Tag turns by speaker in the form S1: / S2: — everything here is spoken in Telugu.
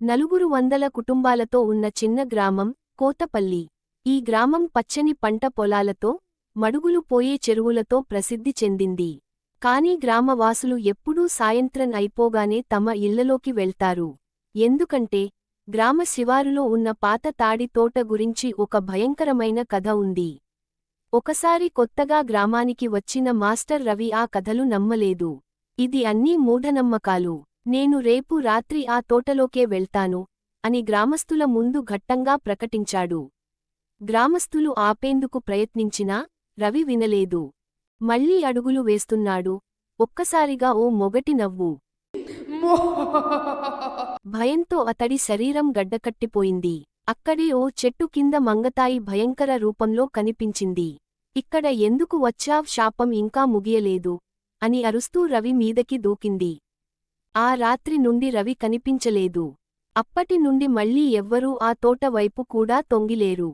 S1: నలుగురు వందల కుటుంబాలతో ఉన్న చిన్న గ్రామం కోతపల్లి. ఈ గ్రామం పచ్చని పంట పొలాలతో మడుగులు పోయే చెరువులతో ప్రసిద్ధి చెందింది. కాని గ్రామవాసులు ఎప్పుడూ సాయంత్రం అయిపోగానే తమ ఇళ్ళలోకి వెళ్తారు. ఎందుకంటే గ్రామ శివారులో ఉన్న పాత తాడి తోట గురించి ఒక భయంకరమైన కథ ఉంది. ఒకసారి కొత్తగా గ్రామానికి వచ్చిన మాస్టర్ రవి ఆ కథలు నమ్మలేదు. ఇది అన్నీ మూఢనమ్మకాలు. నేను రేపు రాత్రి ఆ తోటలోకే వెళ్తాను అని గ్రామస్తుల ముందు ఘట్టంగా ప్రకటించాడు. గ్రామస్తులు ఆపేందుకు ప్రయత్నించినా రవి వినలేదు. మళ్ళీ అడుగులు వేస్తున్నాడు. ఒక్కసారిగా ఓ మొగటి నవ్వు. భయంతో అతడి శరీరం గడ్డకట్టిపోయింది. అక్కడే ఓ చెట్టు కింద మంగతాయి భయంకర రూపంలో కనిపించింది. ఇక్కడ ఎందుకు వచ్చావ్ శాపం ఇంకా ముగియలేదు అని అరుస్తూ రవి మీదకి దూకింది. ఆ రాత్రి నుండి రవి కనిపించలేదు. అప్పటి నుండి మళ్ళీ ఎవ్వరూ ఆ తోట వైపు కూడా తొంగిలేరు.